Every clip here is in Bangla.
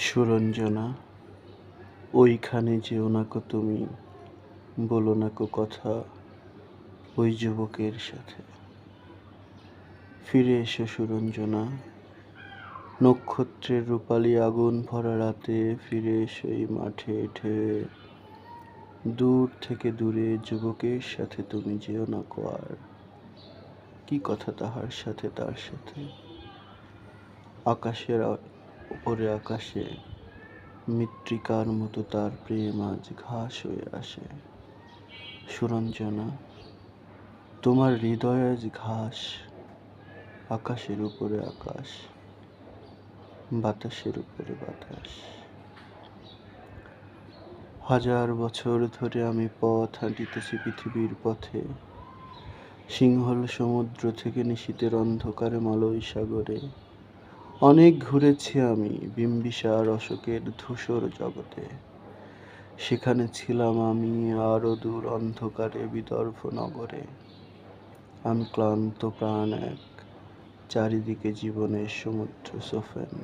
সুরঞ্জনা, ওইখানে যেও না কো তুমি, বলো না কো কথা ওই যুবকের সাথে। ফিরে এসো সুরঞ্জনা, নক্ষত্রের রূপালী আগুন ভরা রাতে ফিরে এসো এই মাঠে ঢেউ দূর থেকে দূরে যুবকের সাথে তুমি যেও না কো আর, কি কথা তাহার সাথে তার সাথে? আকাশের উপরে আকাশে মৃত্তিকার মতো তার প্রেম আজ ঘাস হয়ে আসে। সুরঞ্জনা, তোমার হৃদয় আজ ঘাস, আকাশের উপরে আকাশ, বাতাসের উপরে বাতাস। হাজার বছর ধরে আমি পথ হাঁটিতেছি পৃথিবীর পথে। সিংহল সমুদ্র থেকে নিশীতের অন্ধকারে মালয় সাগরে। অনেক ঘুরেছি আমি বিম্বিসার অশোকের ধূসর জগতে। সেখানে ছিলাম আমি আরও দূর অন্ধকারে বিদর্ভ নগরে। আমি ক্লান্ত প্রাণ এক, চারিদিকে জীবনের সমুদ্র সোফেন।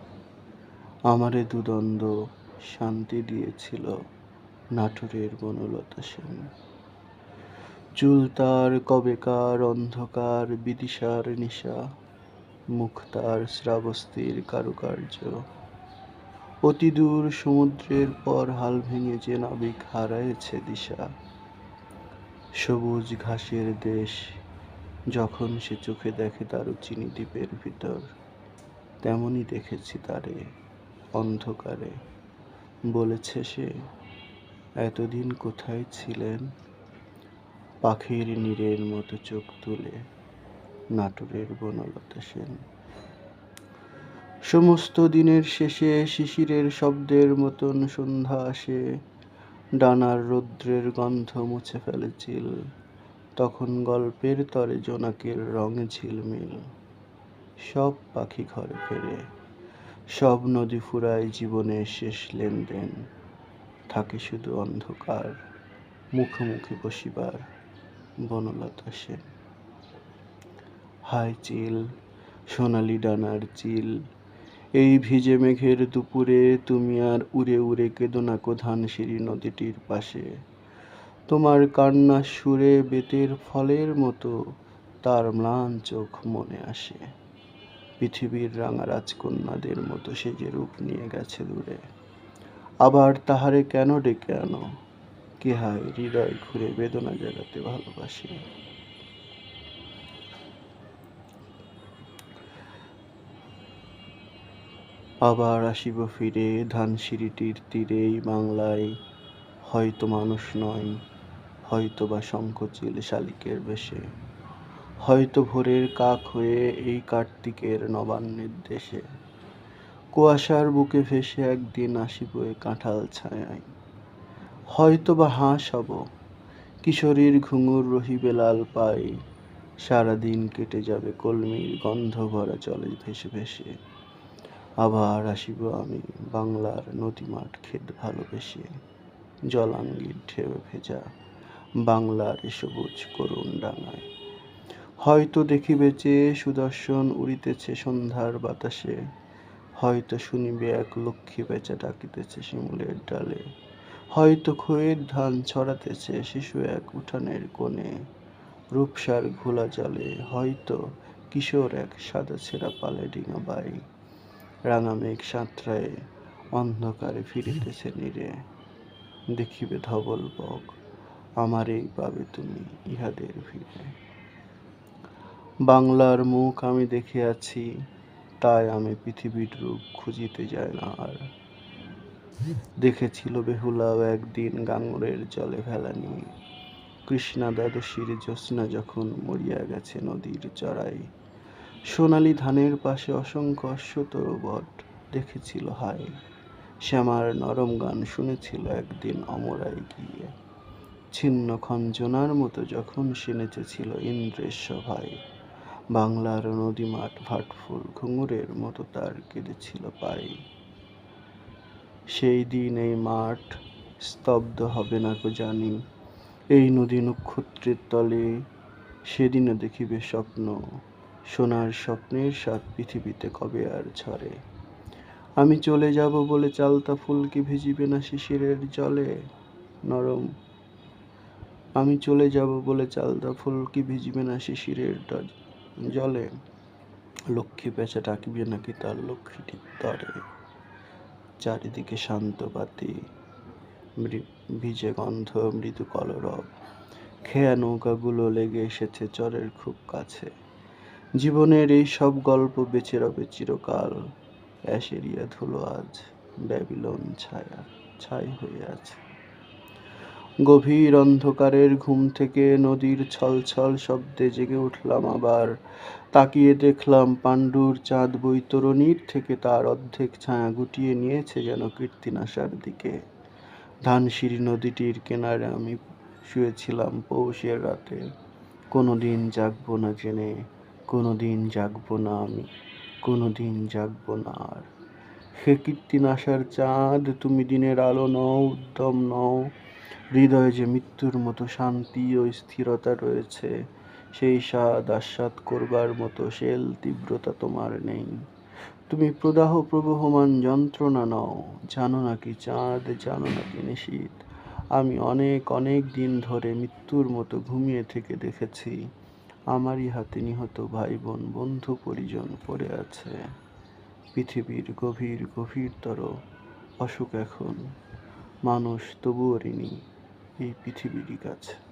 আমারে দুদণ্ড শান্তি দিয়েছিল নাটোরের বনলতা সেন। চুল তার কবেকার অন্ধকার বিদিশার নিশা। মুখ তার শ্রাবস্তির কারুকার্য। অতি দূর সমুদ্রের পর হাল ভেঙে যে নাবিক হারায়েছে দিশা, সবুজ ঘাসের দেশ যখন সে চোখে দেখে তার চিনি দ্বীপের ভিতর তেমনই দেখেছি তারে অন্ধকারে। বলেছে সে, এতদিন কোথায় ছিলেন? পাখির নীরের মতো চোখ তুলে। নাটোরের বনলতা সেন। সমস্ত দিনের শেষে শিশিরের শব্দের মতন সন্ধ্যা আসে, ডানার রৌদ্রের গন্ধ মুছে ফেলে চিল, তখন গল্পের তরে জোনাকের রঙে ঝিলমিল। সব পাখি ঘরে ফেরে, সব নদী ফুরায় জীবনের শেষ লেনদেন, থাকে শুধু অন্ধকার, মুখোমুখি বসিবার বনলতা সেন। হায় চিল, সোনালি ডানার চিল। এই ভিজে মেঘের দুপুরে তুমি আর উড়ে উড়ে কেঁদো না কো ধানসিঁড়ি নদীটির পাশে। তোমার কান্নার সুরে বেতের ফলের মতো, তার ম্লান চোখ মনে আসে। পৃথিবীর রাঙা রাজকন্যাদের মতো সে যে রূপ নিয়ে গেছে দূরে। আবার তাহারে কেন ডেকে আনো? কে হায় হৃদয় ঘুরে বেদনা জাগাতে ভালোবাসে? আবার আসিব ফিরে, ধানসিঁড়িটির তীরেই বাংলায়। হয়তো মানুষ নয় হয়তো বা শঙ্খচিল শালিকের বেশে। হয়তো ভোরের কাক হয়ে এই কার্তিকের নবান্নের দেশে। কুয়াশার বুকে ভেসে একদিন আসিব এ কাঁঠাল ছায়ায়। হয়তো বা হাঁস হব, কিশোরীর ঘুঙুর রহিবে লাল পাই সারাদিন কেটে যাবে কলমির গন্ধ ভরা জলে ভেসে ভেসে। আবার আসিব আমি বাংলার নদীমাঠ খেত ভালোবেসে। জলাঙ্গির ঢেউ ভেজা বাংলার সবুজ করুণ ডাঙায়। হয়তো দেখিবে যে সুদর্শন উড়িতেছে সন্ধ্যার বাতাসে। হয়তো শুনিবে এক লক্ষ্মী বেচা ডাকিতেছে শিমুলের ডালে। হয়তো খয়ের ধান ছড়াতেছে শিশু এক উঠানের কোণে। রূপসার ঘোলা জলে হয়তো কিশোর এক সাদা ছেঁড়া পালে ডিঙা বাই। রাঙা মেঘ সাঁতরায় অন্ধকারে ফিরিতেছে নীরে। দেখিবে ধবল বক, আমারেই পাবে তুমি ইহাদের ভিড়ে। বাংলার মুখ আমি দেখে আছি তাই আমি পৃথিবীর রূপ খুঁজিতে যাই না আর। দেখেছিল বেহুলাও একদিন গাঙ্গুরের জলে ভেলা নিয়ে কৃষ্ণা দ্বাদশীর জ্যোৎস্না যখন মরিয়া গেছে নদীর চড়াই সোনালি ধানের পাশে অসংখ্য অশ্বতর বট দেখেছিল হায়। শ্যামার নরম গান শুনেছিল একদিন অমরায় গিয়ে। ছিন্ন খঞ্জনার মতো যখন সে নেচেছিল ইন্দ্রের সভায়, বাংলার নদীমাঠ ভাটফুল ঘুঙুরের মতো তার কেঁদেছিল পায়ে। সেই দিন এই মাঠ স্তব্ধ হবে না কো জানি, এই নদী নক্ষত্রের তলে সেদিনও দেখিবে স্বপ্ন। সোনার স্বপ্নের স্বাদ পৃথিবীতে কবে আর ঝরে? আমি চলে যাব বলে চালতা ফুল কি ভিজিবে না শিশিরের জলে? নরম। আমি চলে যাব বলে চালতা ফুল কি ভিজিবে না শিশিরের জলে? লক্ষ্মী পেঁচা ডাকিবে নাকি তার লক্ষ্মীটির তরে? চারিদিকে শান্ত মৃ- ভিজে গন্ধ, মৃদু কলরব। খেয়া নৌকাগুলো লেগে এসেছে চরের খুব কাছে। জীবনের এই সব গল্প বেঁচে রবে চিরকাল। অ্যাশেরিয়া ধুলো আজ, ব্যাবিলন ছায়া, ছাই হয়ে আছে। গভীর অন্ধকারের ঘুম থেকে নদীর ছলছল শব্দে জেগে উঠলাম আবার। তাকিয়ে দেখলাম পাণ্ডুর চাঁদ বৈতরণীর থেকে তার অর্ধেক ছায়া গুটিয়ে নিয়েছে যেন কীর্তিনাশার দিকে। ধানসিঁড়ি নদীটির কিনারে আমি শুয়েছিলাম পৌষের রাতে। কোনো দিন জাগবো না জেনে কোনো দিন জাগবো না আমি কোনো দিন জাগবো না আর। হে কীর্তিনাশার চাঁদ, তুমি দিনের আলো নও, উদ্যম নও। হৃদয়ে যে মৃত্যুর মতো শান্তি ও স্থিরতা রয়েছে, সেই স্বাদ আস্বাদ করবার মতো শেল তীব্রতা তোমার নেই। তুমি প্রদাহ প্রবহমান যন্ত্রণা নও, জানো নাকি চাঁদ, জানো নাকি নিশীত আমি অনেক অনেক দিন ধরে মৃত্যুর মতো ঘুমিয়ে থেকে দেখেছি। আমারই হাতে নিহত ভাই বোন বন্ধু, পরিজন পড়ে আছে। পৃথিবীর গভীর, গভীরতর অসুখ এখন। মানুষ তবুও ঋণী এই পৃথিবীরই কাছে।